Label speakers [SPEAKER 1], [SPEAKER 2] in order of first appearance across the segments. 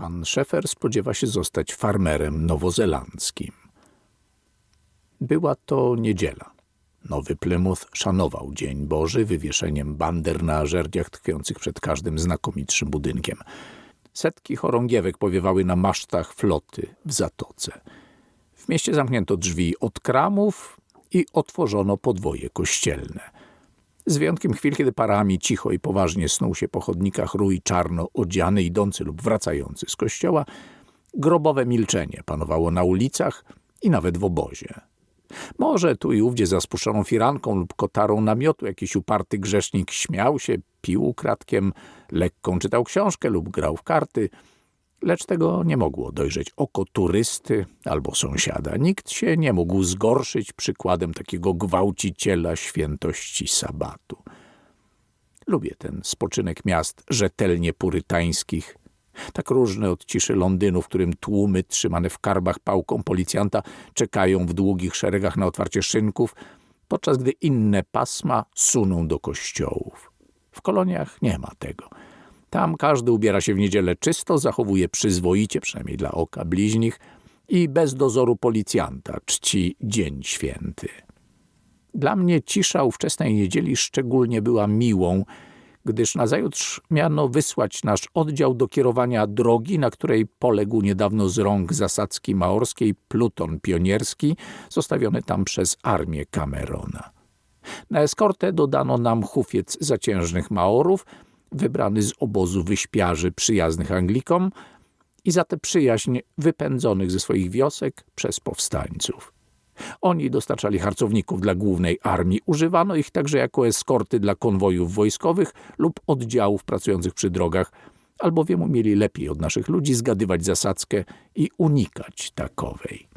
[SPEAKER 1] Pan Szefer spodziewa się zostać farmerem nowozelandzkim. Była to niedziela. Nowy Plymouth szanował Dzień Boży wywieszeniem bander na żerdziach tkwiących przed każdym znakomitszym budynkiem. Setki chorągiewek powiewały na masztach floty w zatoce. W mieście zamknięto drzwi od kramów i otworzono podwoje kościelne. Z wyjątkiem chwil, kiedy parami cicho i poważnie snuł się po chodnikach rój czarno odziany, idący lub wracający z kościoła, grobowe milczenie panowało na ulicach i nawet w obozie. Może tu i ówdzie za spuszczoną firanką lub kotarą namiotu jakiś uparty grzesznik śmiał się, pił kratkiem, lekką czytał książkę lub grał w karty, lecz tego nie mogło dojrzeć oko turysty albo sąsiada. Nikt się nie mógł zgorszyć przykładem takiego gwałciciela świętości sabatu. Lubię ten spoczynek miast rzetelnie purytańskich, tak różny od ciszy Londynu, w którym tłumy trzymane w karbach pałką policjanta czekają w długich szeregach na otwarcie szynków, podczas gdy inne pasma suną do kościołów. W koloniach nie ma tego. Tam każdy ubiera się w niedzielę czysto, zachowuje przyzwoicie, przynajmniej dla oka bliźnich, i bez dozoru policjanta czci dzień święty. Dla mnie cisza ówczesnej niedzieli szczególnie była miłą, gdyż nazajutrz miano wysłać nasz oddział do kierowania drogi, na której poległ niedawno z rąk zasadzki maorskiej pluton pionierski, zostawiony tam przez armię Camerona. Na eskortę dodano nam hufiec zaciężnych Maorów, wybrany z obozu wyśpiarzy przyjaznych Anglikom i za tę przyjaźń wypędzonych ze swoich wiosek przez powstańców. Oni dostarczali harcowników dla głównej armii. Używano ich także jako eskorty dla konwojów wojskowych lub oddziałów pracujących przy drogach, albowiem umieli lepiej od naszych ludzi zgadywać zasadzkę i unikać takowej.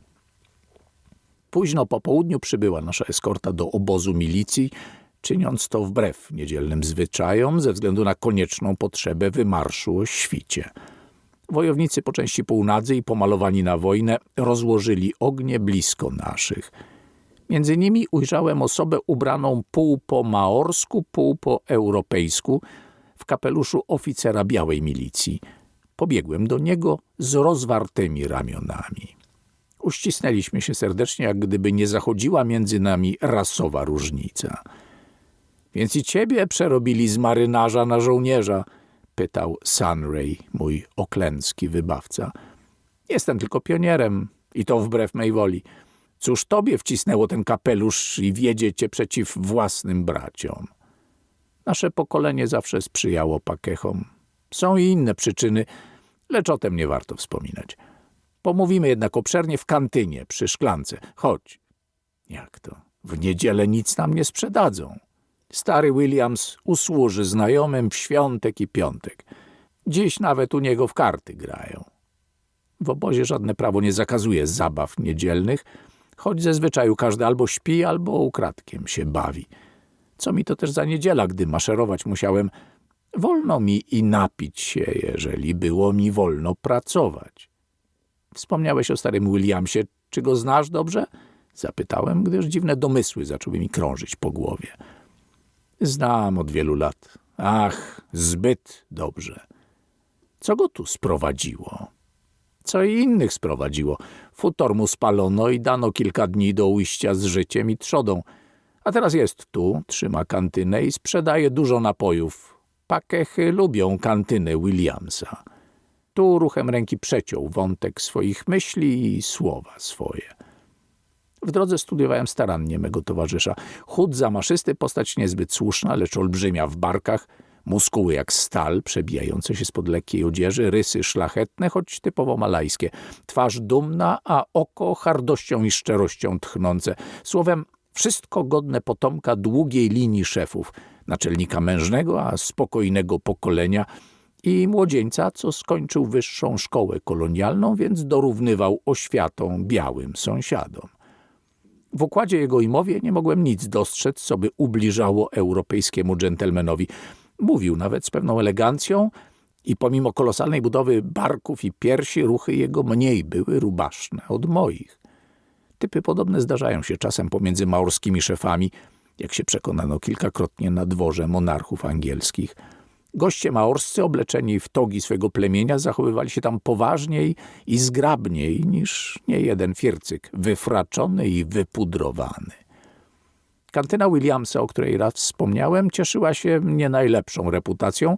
[SPEAKER 1] Późno po południu przybyła nasza eskorta do obozu milicji, czyniąc to wbrew niedzielnym zwyczajom ze względu na konieczną potrzebę wymarszu o świcie – Wojownicy po części półnadzy i pomalowani na wojnę rozłożyli ognie blisko naszych. Między nimi ujrzałem osobę ubraną pół po maorsku, pół po europejsku, w kapeluszu oficera białej milicji. Pobiegłem do niego z rozwartymi ramionami. Uścisnęliśmy się serdecznie, jak gdyby nie zachodziła między nami rasowa różnica. Więc i ciebie przerobili z marynarza na żołnierza – pytał Sunray, mój oklęcki wybawca. Jestem tylko pionierem i to wbrew mej woli. Cóż tobie wcisnęło ten kapelusz i wiedzie cię przeciw własnym braciom? Nasze pokolenie zawsze sprzyjało pakechom. Są i inne przyczyny, lecz o tym nie warto wspominać. Pomówimy jednak obszernie w kantynie, przy szklance. Chodź. Jak to? W niedzielę nic nam nie sprzedadzą. Stary Williams usłuży znajomym w świątek i piątek. Dziś nawet u niego w karty grają. W obozie żadne prawo nie zakazuje zabaw niedzielnych, choć ze zwyczaju każdy albo śpi, albo ukradkiem się bawi. Co mi to też za niedziela, gdy maszerować musiałem. Wolno mi i napić się, jeżeli było mi wolno pracować. Wspomniałeś o starym Williamsie. Czy go znasz dobrze? Zapytałem, gdyż dziwne domysły zaczęły mi krążyć po głowie. Znam od wielu lat. Ach, zbyt dobrze. Co go tu sprowadziło? Co i innych sprowadziło. Futor mu spalono i dano kilka dni do ujścia z życiem i trzodą. A teraz jest tu, trzyma kantynę i sprzedaje dużo napojów. Pakechy lubią kantynę Williamsa. Tu ruchem ręki przeciął wątek swoich myśli i słowa swoje. W drodze studiowałem starannie mego towarzysza. Chód zamaszysty, postać niezbyt słuszna, lecz olbrzymia w barkach, muskuły jak stal, przebijające się spod lekkiej odzieży, rysy szlachetne, choć typowo malajskie, twarz dumna, a oko hardością i szczerością tchnące. Słowem, wszystko godne potomka długiej linii szefów, naczelnika mężnego, a spokojnego pokolenia i młodzieńca, co skończył wyższą szkołę kolonialną, więc dorównywał oświatą białym sąsiadom. W układzie jego i mowie nie mogłem nic dostrzec, co by ubliżało europejskiemu dżentelmenowi. Mówił nawet z pewną elegancją i pomimo kolosalnej budowy barków i piersi, ruchy jego mniej były rubaszne od moich. Typy podobne zdarzają się czasem pomiędzy maorskimi szefami, jak się przekonano kilkakrotnie na dworze monarchów angielskich. Goście maorscy, obleczeni w togi swego plemienia, zachowywali się tam poważniej i zgrabniej niż niejeden fircyk, wyfraczony i wypudrowany. Kantyna Williamsa, o której raz wspomniałem, cieszyła się nie najlepszą reputacją,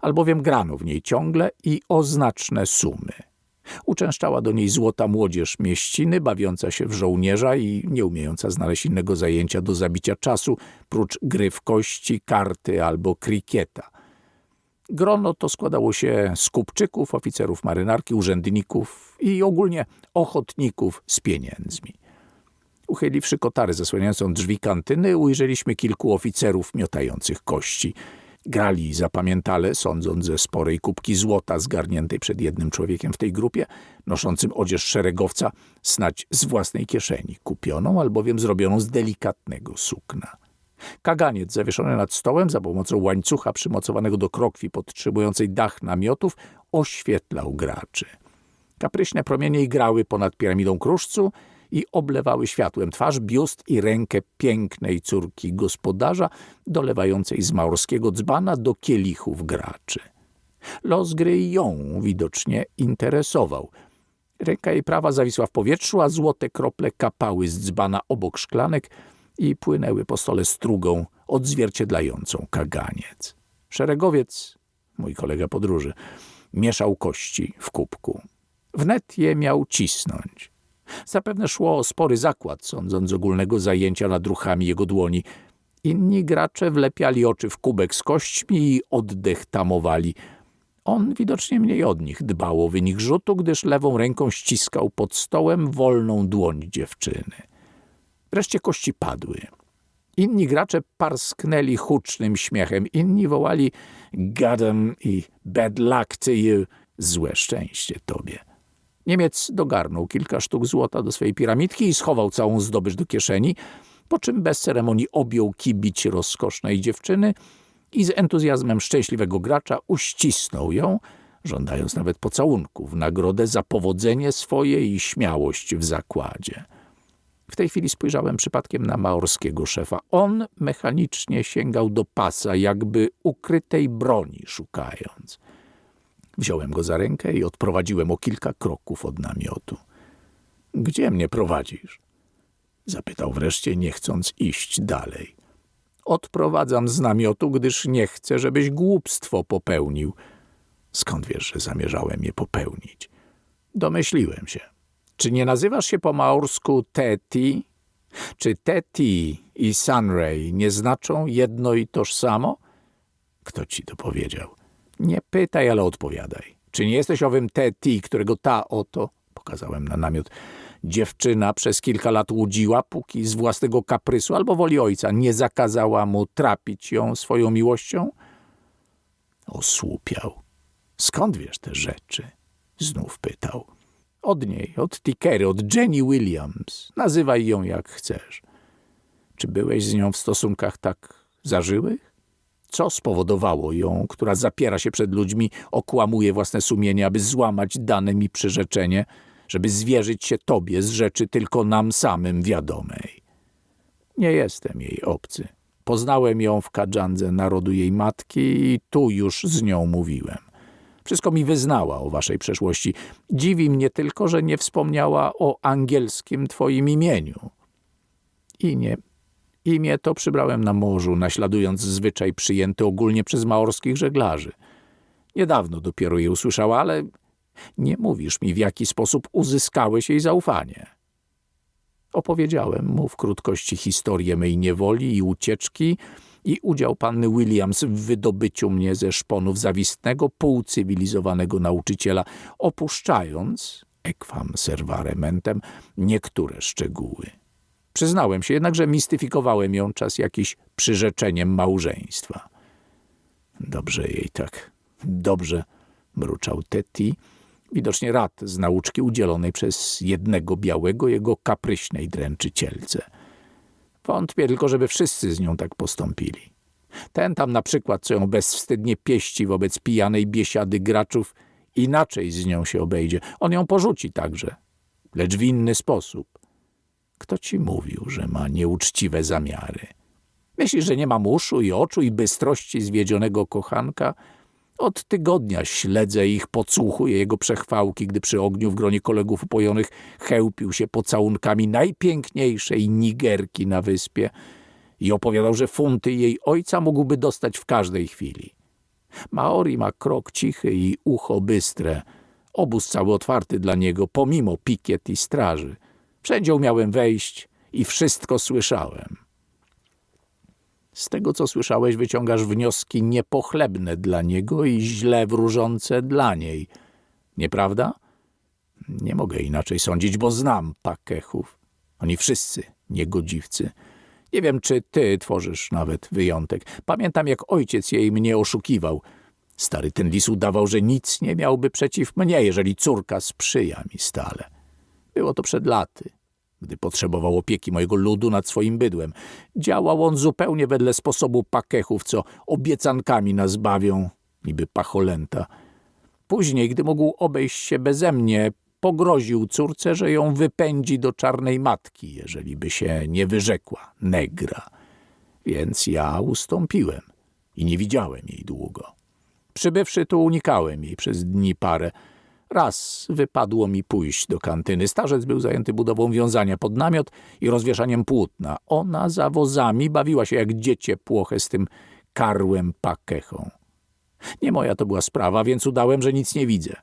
[SPEAKER 1] albowiem grano w niej ciągle i o znaczne sumy. Uczęszczała do niej złota młodzież mieściny, bawiąca się w żołnierza i nie umiejąca znaleźć innego zajęcia do zabicia czasu, prócz gry w kości, karty albo krikieta. Grono to składało się z kupczyków, oficerów marynarki, urzędników i ogólnie ochotników z pieniędzmi. Uchyliwszy kotary zasłaniającą drzwi kantyny, ujrzeliśmy kilku oficerów miotających kości. Grali zapamiętale, sądząc ze sporej kubki złota zgarniętej przed jednym człowiekiem w tej grupie, noszącym odzież szeregowca, snać z własnej kieszeni, kupioną albowiem zrobioną z delikatnego sukna. Kaganiec zawieszony nad stołem za pomocą łańcucha przymocowanego do krokwi podtrzymującej dach namiotów oświetlał graczy. Kapryśne promienie igrały ponad piramidą kruszcu i oblewały światłem twarz, biust i rękę pięknej córki gospodarza, dolewającej z maorskiego dzbana do kielichów graczy. Los gry ją widocznie interesował. Ręka jej prawa zawisła w powietrzu, a złote krople kapały z dzbana obok szklanek i płynęły po stole strugą odzwierciedlającą kaganiec. Szeregowiec, mój kolega podróży, mieszał kości w kubku. Wnet je miał cisnąć. Zapewne szło o spory zakład, sądząc ogólnego zajęcia nad ruchami jego dłoni. Inni gracze wlepiali oczy w kubek z kośćmi i oddech tamowali. On widocznie mniej od nich dbał o wynik rzutu, gdyż lewą ręką ściskał pod stołem wolną dłoń dziewczyny. Wreszcie kości padły. Inni gracze parsknęli hucznym śmiechem, inni wołali gadem i bad luck to you, złe szczęście tobie. Niemiec dogarnął kilka sztuk złota do swojej piramidki i schował całą zdobycz do kieszeni, po czym bez ceremonii objął kibić rozkosznej dziewczyny i z entuzjazmem szczęśliwego gracza uścisnął ją, żądając nawet pocałunku w nagrodę za powodzenie swoje i śmiałość w zakładzie. W tej chwili spojrzałem przypadkiem na maorskiego szefa. On mechanicznie sięgał do pasa, jakby ukrytej broni szukając. Wziąłem go za rękę i odprowadziłem o kilka kroków od namiotu. Gdzie mnie prowadzisz? Zapytał wreszcie, nie chcąc iść dalej. Odprowadzam z namiotu, gdyż nie chcę, żebyś głupstwo popełnił. Skąd wiesz, że zamierzałem je popełnić? Domyśliłem się. Czy nie nazywasz się po maorsku Teti? Czy Teti i Sunray nie znaczą jedno i tożsamo? Kto ci to powiedział? Nie pytaj, ale odpowiadaj. Czy nie jesteś owym Teti, którego ta oto, pokazałem na namiot, dziewczyna przez kilka lat łudziła, póki z własnego kaprysu albo woli ojca nie zakazała mu trapić ją swoją miłością? Osłupiał. Skąd wiesz te rzeczy? Znów pytał. Od niej, od Tikery, od Jenny Williams. Nazywaj ją jak chcesz. Czy byłeś z nią w stosunkach tak zażyłych? Co spowodowało ją, która zapiera się przed ludźmi, okłamuje własne sumienie, aby złamać dane mi przyrzeczenie, żeby zwierzyć się tobie z rzeczy tylko nam samym wiadomej? Nie jestem jej obcy. Poznałem ją w Kadżandze narodu jej matki i tu już z nią mówiłem. Wszystko mi wyznała o waszej przeszłości. Dziwi mnie tylko, że nie wspomniała o angielskim twoim imieniu. I nie. Imię to przybrałem na morzu, naśladując zwyczaj przyjęty ogólnie przez maorskich żeglarzy. Niedawno dopiero je usłyszała, ale nie mówisz mi, w jaki sposób uzyskałeś jej zaufanie. Opowiedziałem mu w krótkości historię mej niewoli i ucieczki, i udział panny Williams w wydobyciu mnie ze szponów zawistnego, półcywilizowanego nauczyciela, opuszczając, equam servarementem, niektóre szczegóły. Przyznałem się jednak, że mistyfikowałem ją czas jakiś przyrzeczeniem małżeństwa. Dobrze jej tak, dobrze, mruczał Teti, widocznie rad z nauczki udzielonej przez jednego białego jego kapryśnej dręczycielce. Wątpię tylko, żeby wszyscy z nią tak postąpili. Ten tam na przykład, co ją bezwstydnie pieści wobec pijanej biesiady graczów, inaczej z nią się obejdzie. On ją porzuci także, lecz w inny sposób. Kto ci mówił, że ma nieuczciwe zamiary? Myślisz, że nie mam uszu i oczu i bystrości zwiedzionego kochanka – Od tygodnia śledzę ich, podsłuchuję jego przechwałki, gdy przy ogniu w gronie kolegów upojonych chełpił się pocałunkami najpiękniejszej Nigerki na wyspie i opowiadał, że funty jej ojca mógłby dostać w każdej chwili. Maori ma krok cichy i ucho bystre. Obóz cały otwarty dla niego, pomimo pikiet i straży. Wszędzie umiałem wejść i wszystko słyszałem. Z tego, co słyszałeś, wyciągasz wnioski niepochlebne dla niego i źle wróżące dla niej. Nieprawda? Nie mogę inaczej sądzić, bo znam pakechów. Oni wszyscy niegodziwcy. Nie wiem, czy ty tworzysz nawet wyjątek. Pamiętam, jak ojciec jej mnie oszukiwał. Stary ten lis udawał, że nic nie miałby przeciw mnie, jeżeli córka sprzyja mi stale. Było to przed laty, gdy potrzebował opieki mojego ludu nad swoim bydłem. Działał on zupełnie wedle sposobu pakechów, co obiecankami nas bawią, niby pacholęta. Później, gdy mógł obejść się beze mnie, pogroził córce, że ją wypędzi do czarnej matki, jeżeli by się nie wyrzekła negra. Więc ja ustąpiłem i nie widziałem jej długo. Przybywszy tu unikałem jej przez dni parę. Raz wypadło mi pójść do kantyny. Starzec był zajęty budową wiązania pod namiot i rozwieszaniem płótna. Ona za wozami bawiła się jak dziecię płoche z tym karłem pakechą. Nie moja to była sprawa, więc udałem, że nic nie widzę.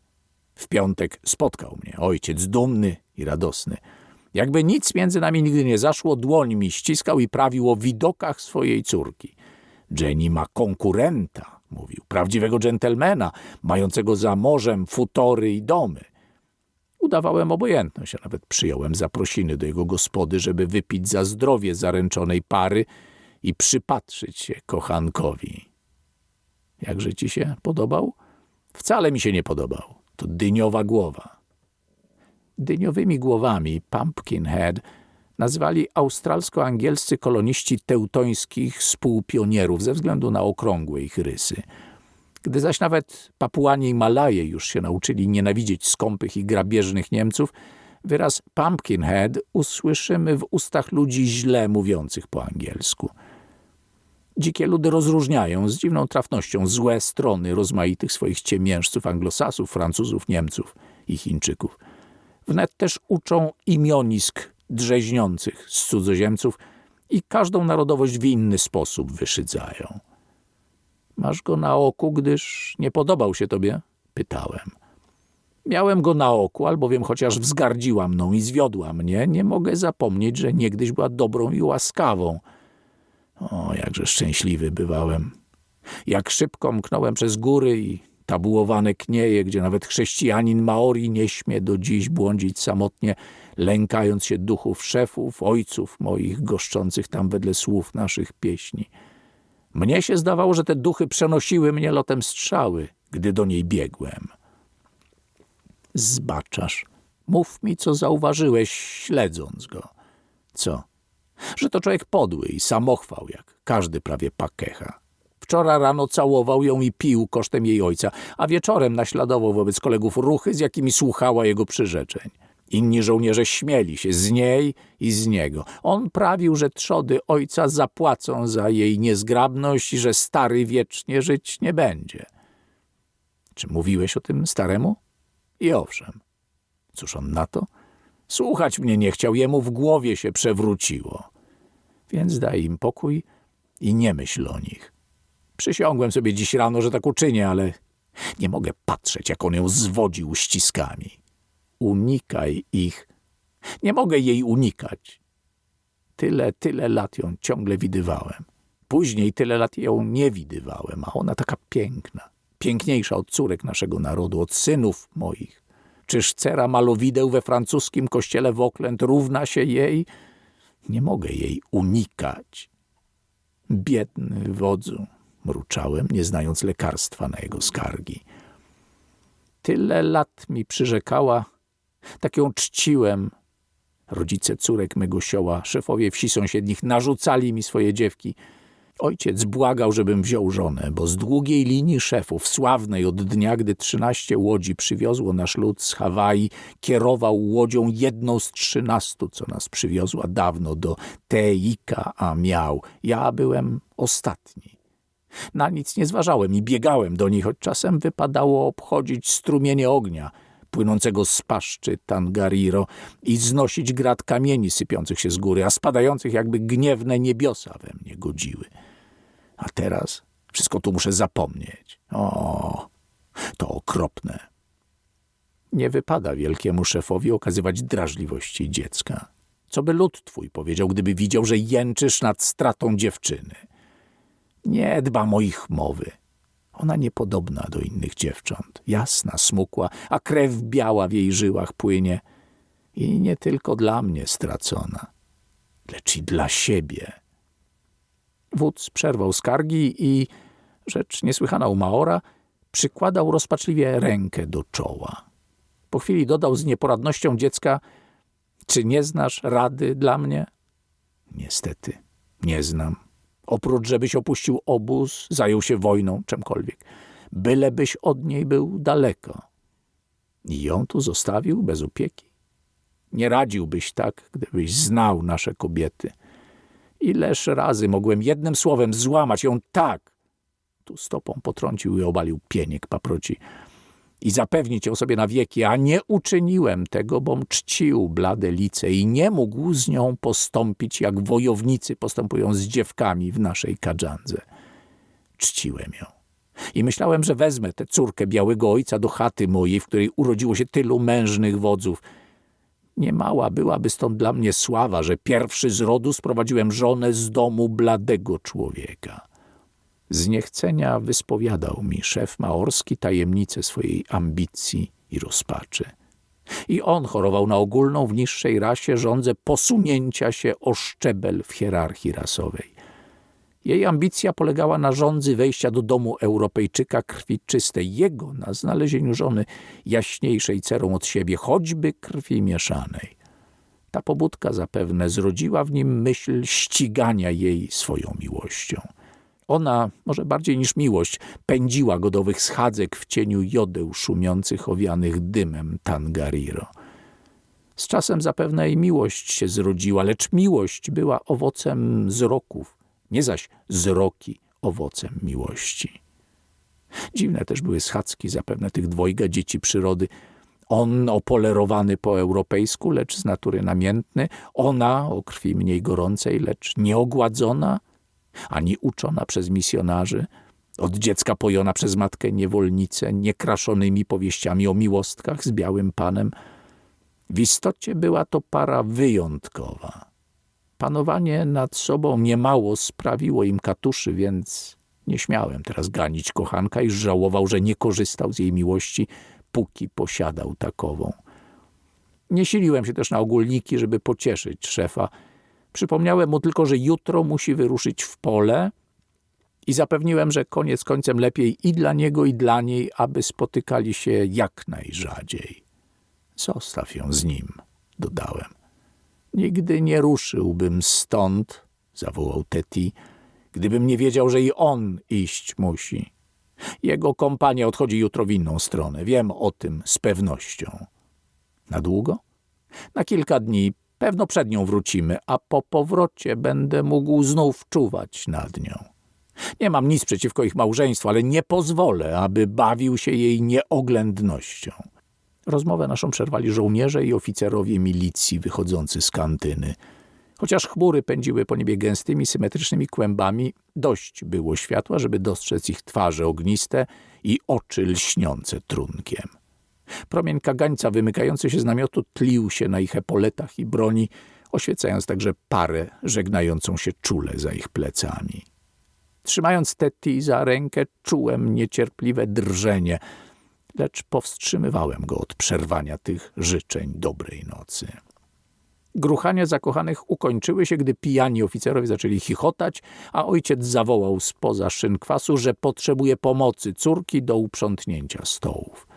[SPEAKER 1] W piątek spotkał mnie ojciec dumny i radosny. Jakby nic między nami nigdy nie zaszło, dłoń mi ściskał i prawił o widokach swojej córki. Jenny ma konkurenta, mówił, prawdziwego dżentelmena, mającego za morzem futory i domy. Udawałem obojętność, a nawet przyjąłem zaprosiny do jego gospody, żeby wypić za zdrowie zaręczonej pary i przypatrzyć się kochankowi. Jakże ci się podobał? Wcale mi się nie podobał. To dyniowa głowa. Dyniowymi głowami Pumpkinhead nazwali australsko-angielscy koloniści teutońskich współpionierów ze względu na okrągłe ich rysy. Gdy zaś nawet Papuanie i Malaje już się nauczyli nienawidzieć skąpych i grabieżnych Niemców, wyraz Pumpkinhead usłyszymy w ustach ludzi źle mówiących po angielsku. Dzikie ludy rozróżniają z dziwną trafnością złe strony rozmaitych swoich ciemiężców, anglosasów, Francuzów, Niemców i Chińczyków. Wnet też uczą imionisk drzeźniących z cudzoziemców i każdą narodowość w inny sposób wyszydzają. Masz go na oku, gdyż nie podobał się tobie? Pytałem. Miałem go na oku, albowiem chociaż wzgardziła mną i zwiodła mnie, nie mogę zapomnieć, że niegdyś była dobrą i łaskawą. O, jakże szczęśliwy bywałem. Jak szybko mknąłem przez góry i tabułowane knieje, gdzie nawet chrześcijanin Maori nie śmie do dziś błądzić samotnie, lękając się duchów szefów, ojców moich, goszczących tam wedle słów naszych pieśni. Mnie się zdawało, że te duchy przenosiły mnie lotem strzały, gdy do niej biegłem. Zbaczasz. Mów mi, co zauważyłeś, śledząc go. Co? Że to człowiek podły i samochwał, jak każdy prawie pakecha. Wczoraj rano całował ją i pił kosztem jej ojca, a wieczorem naśladował wobec kolegów ruchy, z jakimi słuchała jego przyrzeczeń. Inni żołnierze śmieli się z niej i z niego. On prawił, że trzody ojca zapłacą za jej niezgrabność i że stary wiecznie żyć nie będzie. Czy mówiłeś o tym staremu? I owszem. Cóż on na to? Słuchać mnie nie chciał, jemu w głowie się przewróciło. Więc daj im pokój i nie myśl o nich. Przysiągłem sobie dziś rano, że tak uczynię, ale nie mogę patrzeć, jak on ją zwodzi uściskami. Unikaj ich. Nie mogę jej unikać. Tyle, tyle lat ją ciągle widywałem. Później tyle lat ją nie widywałem, a ona taka piękna. Piękniejsza od córek naszego narodu, od synów moich. Czyż cera malowideł we francuskim kościele w Oakland równa się jej? Nie mogę jej unikać. Biedny wodzu, mruczałem, nie znając lekarstwa na jego skargi. Tyle lat mi przyrzekała, tak ją czciłem. Rodzice córek mego sioła, szefowie wsi sąsiednich narzucali mi swoje dziewki. Ojciec błagał, żebym wziął żonę, bo z długiej linii szefów, sławnej od dnia, gdy trzynaście łodzi przywiozło nasz lud z Hawaii, kierował łodzią jedną z trzynastu, co nas przywiozła dawno do Teika, a miał. Ja byłem ostatni. Na nic nie zważałem i biegałem do nich, choć czasem wypadało obchodzić strumienie ognia płynącego z paszczy Tangariro i znosić grad kamieni sypiących się z góry, a spadających jakby gniewne niebiosa we mnie godziły. A teraz wszystko tu muszę zapomnieć. O, to okropne. Nie wypada wielkiemu szefowi okazywać drażliwości dziecka. Co by lud twój powiedział, gdyby widział, że jęczysz nad stratą dziewczyny? Nie dba moich mowy. Ona niepodobna do innych dziewcząt. Jasna, smukła, a krew biała w jej żyłach płynie. I nie tylko dla mnie stracona, lecz i dla siebie. Wódz przerwał skargi i, rzecz niesłychana u Maora, przykładał rozpaczliwie rękę do czoła. Po chwili dodał z nieporadnością dziecka – czy nie znasz rady dla mnie? Niestety, nie znam. Oprócz, żebyś opuścił obóz, zajął się wojną, czymkolwiek. Bylebyś od niej był daleko. I ją tu zostawił bez opieki? Nie radziłbyś tak, gdybyś znał nasze kobiety. Ileż razy mogłem jednym słowem złamać ją tak. Tu stopą potrącił i obalił pieniek paproci i zapewnić ją sobie na wieki, a nie uczyniłem tego, bom czcił blade lice i nie mógł z nią postąpić, jak wojownicy postępują z dziewkami w naszej kadżandze. Czciłem ją. I myślałem, że wezmę tę córkę białego ojca do chaty mojej, w której urodziło się tylu mężnych wodzów. Niemała byłaby stąd dla mnie sława, że pierwszy z rodu sprowadziłem żonę z domu bladego człowieka. Z niechcenia wyspowiadał mi szef maorski tajemnicę swojej ambicji i rozpaczy. I on chorował na ogólną w niższej rasie żądzę posunięcia się o szczebel w hierarchii rasowej. Jej ambicja polegała na rządzy wejścia do domu Europejczyka krwi czystej, jego na znalezieniu żony jaśniejszej cerą od siebie, choćby krwi mieszanej. Ta pobudka zapewne zrodziła w nim myśl ścigania jej swoją miłością. Ona, może bardziej niż miłość, pędziła go do owych schadzek w cieniu jodeł szumiących, owianych dymem Tangariro. Z czasem zapewne i miłość się zrodziła, lecz miłość była owocem wzroków, nie zaś wzroki owocem miłości. Dziwne też były schadzki zapewne tych dwojga dzieci przyrody. On opolerowany po europejsku, lecz z natury namiętny, ona o krwi mniej gorącej, lecz nieogładzona – ani uczona przez misjonarzy, od dziecka pojona przez matkę niewolnicę, niekraszonymi powieściami o miłostkach z białym panem. W istocie była to para wyjątkowa. Panowanie nad sobą niemało sprawiło im katuszy, więc nie śmiałem teraz ganić kochanka i żałował, że nie korzystał z jej miłości, póki posiadał takową. Nie siliłem się też na ogólniki, żeby pocieszyć szefa, Przypomniałem mu tylko, że jutro musi wyruszyć w pole i zapewniłem, że koniec końcem lepiej i dla niego, i dla niej, aby spotykali się jak najrzadziej. Zostaw ją z nim, dodałem. Nigdy nie ruszyłbym stąd, zawołał Teti, gdybym nie wiedział, że i on iść musi. Jego kompania odchodzi jutro w inną stronę. Wiem o tym z pewnością. Na długo? Na kilka dni, Pewno przed nią wrócimy, a po powrocie będę mógł znów czuwać nad nią. Nie mam nic przeciwko ich małżeństwu, ale nie pozwolę, aby bawił się jej nieoględnością. Rozmowę naszą przerwali żołnierze i oficerowie milicji wychodzący z kantyny. Chociaż chmury pędziły po niebie gęstymi, symetrycznymi kłębami, dość było światła, żeby dostrzec ich twarze ogniste i oczy lśniące trunkiem. Promień kagańca wymykający się z namiotu tlił się na ich epoletach i broni, oświecając także parę żegnającą się czule za ich plecami. Trzymając Teti za rękę, czułem niecierpliwe drżenie, lecz powstrzymywałem go od przerwania tych życzeń dobrej nocy. Gruchania zakochanych ukończyły się, gdy pijani oficerowie zaczęli chichotać, a ojciec zawołał spoza szynkwasu, że potrzebuje pomocy córki do uprzątnięcia stołów.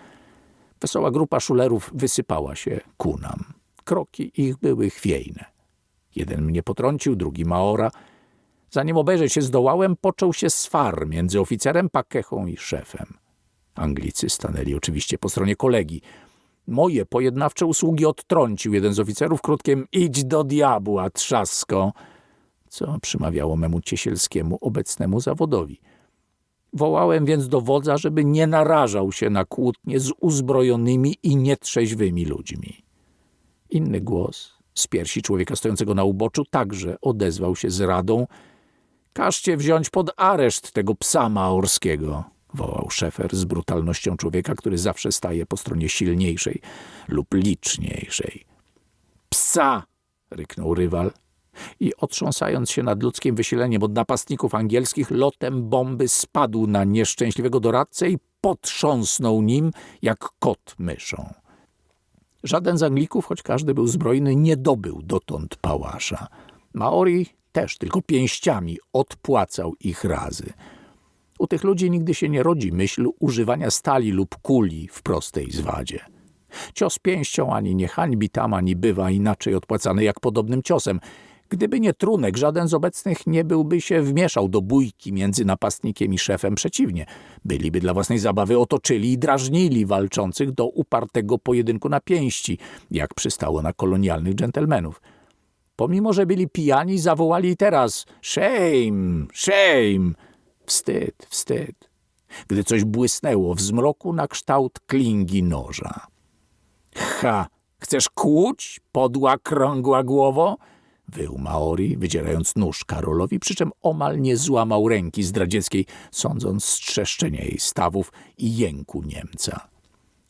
[SPEAKER 1] Wesoła grupa szulerów wysypała się ku nam. Kroki ich były chwiejne. Jeden mnie potrącił, drugi Maora. Zanim obejrzeć się zdołałem, począł się swar między oficerem Pakechą i szefem. Anglicy stanęli oczywiście po stronie kolegi. Moje pojednawcze usługi odtrącił jeden z oficerów krótkiem idź do diabła, trzasko, co przymawiało memu ciesielskiemu obecnemu zawodowi. Wołałem więc do wodza, żeby nie narażał się na kłótnie z uzbrojonymi i nietrzeźwymi ludźmi. Inny głos z piersi człowieka stojącego na uboczu także odezwał się z radą. Każcie wziąć pod areszt tego psa maorskiego, wołał szefer z brutalnością człowieka, który zawsze staje po stronie silniejszej lub liczniejszej. Psa! ryknął rywal i otrząsając się nad ludzkim wysileniem od napastników angielskich, lotem bomby spadł na nieszczęśliwego doradcę i potrząsnął nim jak kot myszą. Żaden z Anglików, choć każdy był zbrojny, nie dobył dotąd pałasza. Maori też tylko pięściami odpłacał ich razy. U tych ludzi nigdy się nie rodzi myśl używania stali lub kuli w prostej zwadzie. Cios pięścią ani nie hańbi tam, ani bywa inaczej odpłacany jak podobnym ciosem. Gdyby nie trunek, żaden z obecnych nie byłby się wmieszał do bójki między napastnikiem i szefem. Przeciwnie, byliby dla własnej zabawy otoczyli i drażnili walczących do upartego pojedynku na pięści, jak przystało na kolonialnych dżentelmenów. Pomimo, że byli pijani, zawołali teraz shame, shame, wstyd, wstyd, gdy coś błysnęło w zmroku na kształt klingi noża. Ha, chcesz kłuć, podła krągła głowo? Wył Maori, wydzierając nóż Karolowi, przy czym omal nie złamał ręki zdradzieckiej, sądząc strzeszczenia jej stawów i jęku Niemca.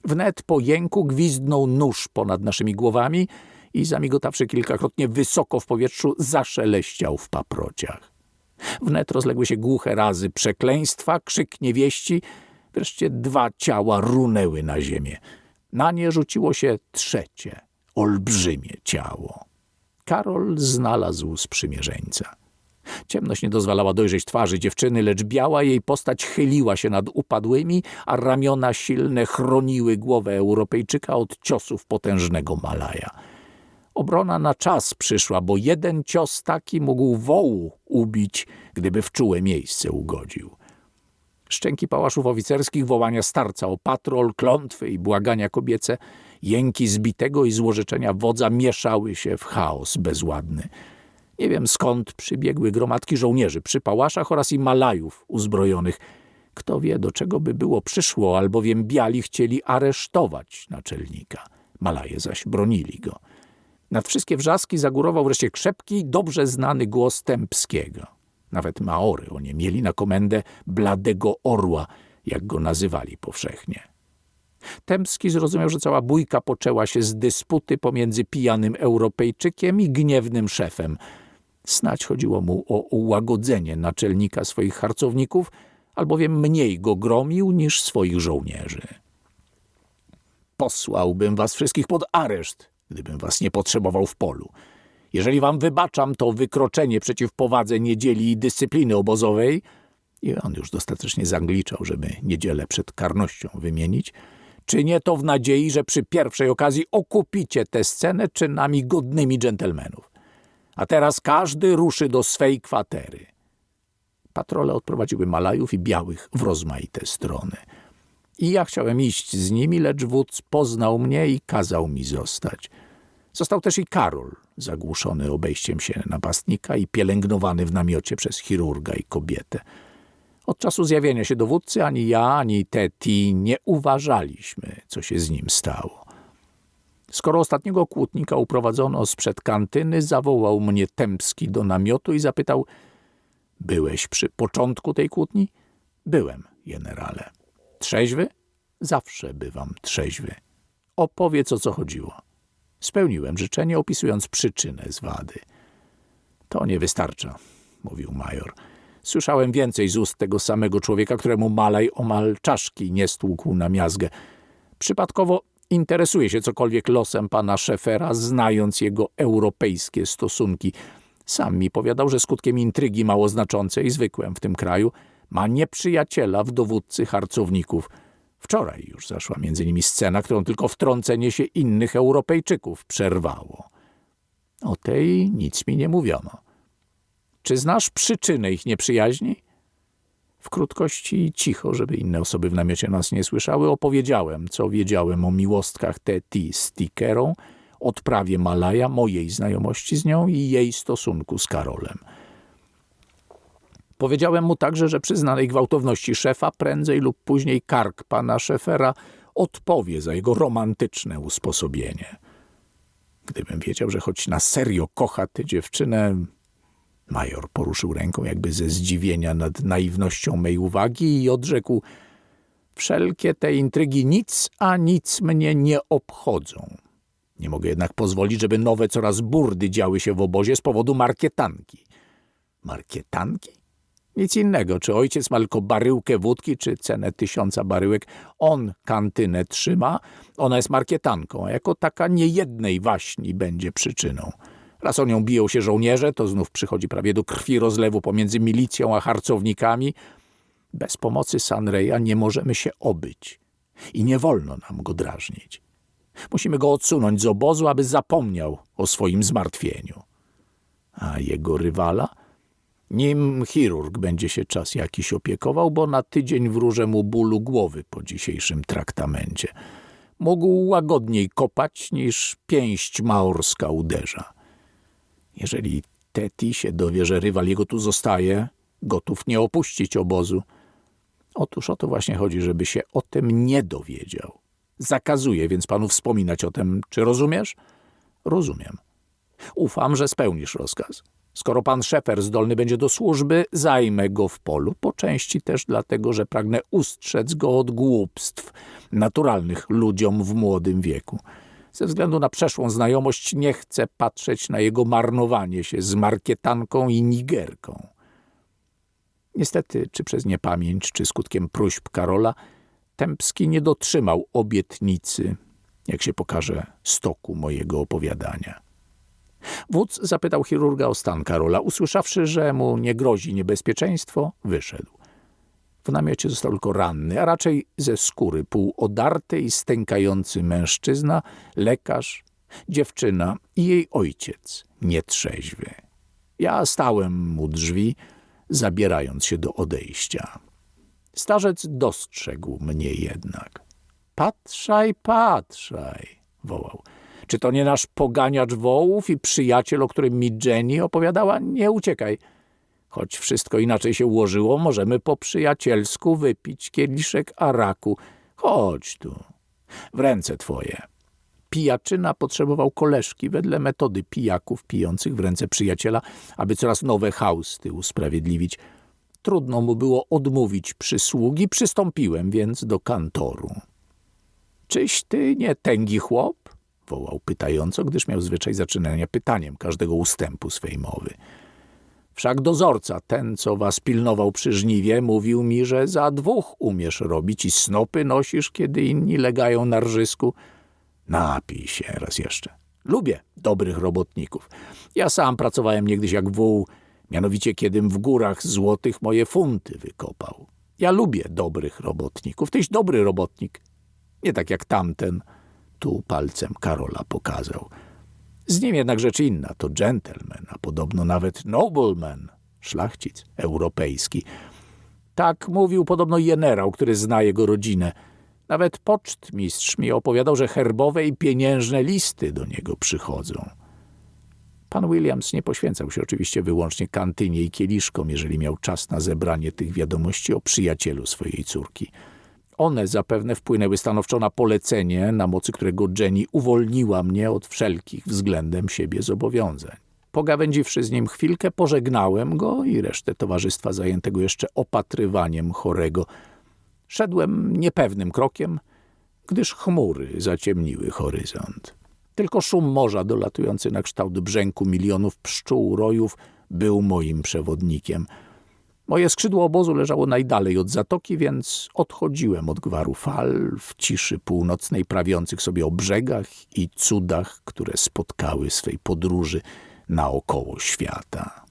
[SPEAKER 1] Wnet po jęku gwizdnął nóż ponad naszymi głowami i zamigotawszy kilkakrotnie wysoko w powietrzu, zaszeleściał w paprociach. Wnet rozległy się głuche razy przekleństwa, krzyk niewieści, wreszcie dwa ciała runęły na ziemię. Na nie rzuciło się trzecie, olbrzymie ciało. Karol znalazł sprzymierzeńca. Ciemność nie dozwalała dojrzeć twarzy dziewczyny, lecz biała jej postać chyliła się nad upadłymi, a ramiona silne chroniły głowę Europejczyka od ciosów potężnego Malaja. Obrona na czas przyszła, bo jeden cios taki mógł wołu ubić, gdyby w czułe miejsce ugodził. Szczęki pałaszów oficerskich, wołania starca o patrol, klątwy i błagania kobiece, jęki zbitego i złożyczenia wodza mieszały się w chaos bezładny. Nie wiem skąd przybiegły gromadki żołnierzy przy pałaszach oraz i Malajów uzbrojonych. Kto wie, do czego by było przyszło, albowiem biali chcieli aresztować naczelnika. Malaje zaś bronili go. Nad wszystkie wrzaski zagórował wreszcie krzepki, dobrze znany głos Tempskiego. Nawet Maory o nie mieli na komendę bladego orła, jak go nazywali powszechnie. Tempski zrozumiał, że cała bójka poczęła się z dysputy pomiędzy pijanym Europejczykiem i gniewnym szefem. Snać chodziło mu o ułagodzenie naczelnika swoich harcowników, albowiem mniej go gromił niż swoich żołnierzy. Posłałbym was wszystkich pod areszt, gdybym was nie potrzebował w polu. Jeżeli wam wybaczam to wykroczenie przeciw powadze niedzieli i dyscypliny obozowej, i on już dostatecznie zangliczał, żeby niedzielę przed karnością wymienić, czynię to w nadziei, że przy pierwszej okazji okupicie tę scenę czynami godnymi dżentelmenów. A teraz każdy ruszy do swej kwatery. Patrole odprowadziły Malajów i Białych w rozmaite strony. I ja chciałem iść z nimi, lecz wódz poznał mnie i kazał mi zostać. Został też i Karol, zagłuszony obejściem się napastnika i pielęgnowany w namiocie przez chirurga i kobietę. Od czasu zjawienia się dowódcy ani ja, ani Teti nie uważaliśmy, co się z nim stało. Skoro ostatniego kłótnika uprowadzono sprzed kantyny, zawołał mnie Tempski do namiotu i zapytał – byłeś przy początku tej kłótni? Byłem, generale. Trzeźwy? Zawsze bywam trzeźwy. Opowiedz, o co chodziło. Spełniłem życzenie, opisując przyczynę zwady. To nie wystarcza, mówił major. Słyszałem więcej z ust tego samego człowieka, któremu Malaj omal czaszki nie stłukł na miazgę. Przypadkowo interesuje się cokolwiek losem pana Szefera, znając jego europejskie stosunki. Sam mi powiadał, że skutkiem intrygi mało znaczącej, zwykłem w tym kraju, ma nieprzyjaciela w dowódcy harcowników – Wczoraj już zaszła między nimi scena, którą tylko wtrącenie się innych Europejczyków przerwało. O tej nic mi nie mówiono. Czy znasz przyczynę ich nieprzyjaźni? W krótkości cicho, żeby inne osoby w namiocie nas nie słyszały, opowiedziałem, co wiedziałem o miłostkach Teti z Tikerą, odprawie Malaja, mojej znajomości z nią i jej stosunku z Karolem – Powiedziałem mu także, że przyznanej gwałtowności szefa prędzej lub później kark pana szefera odpowie za jego romantyczne usposobienie. Gdybym wiedział, że choć na serio kocha tę dziewczynę, Major poruszył ręką jakby ze zdziwienia nad naiwnością mej uwagi i odrzekł: Wszelkie te intrygi nic, a nic mnie nie obchodzą. Nie mogę jednak pozwolić, żeby nowe coraz burdy działy się w obozie z powodu markietanki. Markietanki? Nic innego, czy ojciec ma tylko baryłkę wódki, czy cenę tysiąca baryłek. On kantynę trzyma, ona jest markietanką, a jako taka niejednej waśni będzie przyczyną. Raz o nią biją się żołnierze, to znów przychodzi prawie do krwi rozlewu pomiędzy milicją a harcownikami. Bez pomocy Sanreya nie możemy się obyć i nie wolno nam go drażnić. Musimy go odsunąć z obozu, aby zapomniał o swoim zmartwieniu. A jego rywala? Nim chirurg będzie się czas jakiś opiekował, bo na tydzień wróżę mu bólu głowy po dzisiejszym traktamencie. Mógł łagodniej kopać, niż pięść maorska uderza. Jeżeli Teti się dowie, że rywal jego tu zostaje, gotów nie opuścić obozu. Otóż o to właśnie chodzi, żeby się o tym nie dowiedział. Zakazuję więc panu wspominać o tym. Czy rozumiesz? Rozumiem. Ufam, że spełnisz rozkaz. Skoro pan szefer zdolny będzie do służby, zajmę go w polu, po części też dlatego, że pragnę ustrzec go od głupstw naturalnych ludziom w młodym wieku. Ze względu na przeszłą znajomość nie chcę patrzeć na jego marnowanie się z markietanką i nigerką. Niestety, czy przez niepamięć, czy skutkiem próśb Karola, Tempski nie dotrzymał obietnicy, jak się pokaże, stoku mojego opowiadania. Wódz zapytał chirurga o stan Karola. Usłyszawszy, że mu nie grozi niebezpieczeństwo, wyszedł. W namiocie został tylko ranny, a raczej ze skóry półodarty i stękający mężczyzna, lekarz, dziewczyna i jej ojciec, nietrzeźwy. Ja stałem u drzwi, zabierając się do odejścia. Starzec dostrzegł mnie jednak. Patrzaj, patrzaj, wołał. Czy to nie nasz poganiacz wołów i przyjaciel, o którym mi Jenny opowiadała? Nie uciekaj. Choć wszystko inaczej się ułożyło, możemy po przyjacielsku wypić kieliszek araku. Chodź tu. W ręce twoje. Pijaczyna potrzebował koleżki wedle metody pijaków pijących w ręce przyjaciela, aby coraz nowe hausty usprawiedliwić. Trudno mu było odmówić przysługi, przystąpiłem więc do kantoru. Czyś ty nie tęgi chłop? wołał pytająco, gdyż miał zwyczaj zaczynania pytaniem każdego ustępu swej mowy. Wszak dozorca, ten, co was pilnował przy żniwie, mówił mi, że za dwóch umiesz robić i snopy nosisz, kiedy inni legają na rżysku. Napij się raz jeszcze. Lubię dobrych robotników. Ja sam pracowałem niegdyś jak wół, mianowicie kiedym w górach złotych moje funty wykopał. Ja lubię dobrych robotników. Tyś dobry robotnik. Nie tak jak tamten. Tu palcem Karola pokazał. Z nim jednak rzecz inna. To gentleman, a podobno nawet nobleman, szlachcic europejski. Tak mówił podobno generał, który zna jego rodzinę. Nawet pocztmistrz mi opowiadał, że herbowe i pieniężne listy do niego przychodzą. Pan Williams nie poświęcał się oczywiście wyłącznie kantynie i kieliszkom, jeżeli miał czas na zebranie tych wiadomości o przyjacielu swojej córki. One zapewne wpłynęły stanowczo na polecenie, na mocy którego Jenny uwolniła mnie od wszelkich względem siebie zobowiązań. Pogawędziwszy z nim chwilkę, pożegnałem go i resztę towarzystwa zajętego jeszcze opatrywaniem chorego. Szedłem niepewnym krokiem, gdyż chmury zaciemniły horyzont. Tylko szum morza dolatujący na kształt brzęku milionów pszczół rojów był moim przewodnikiem. Moje skrzydło obozu leżało najdalej od zatoki, więc odchodziłem od gwaru fal w ciszy północnej, prawiących sobie o brzegach i cudach, które spotkały swej podróży naokoło świata.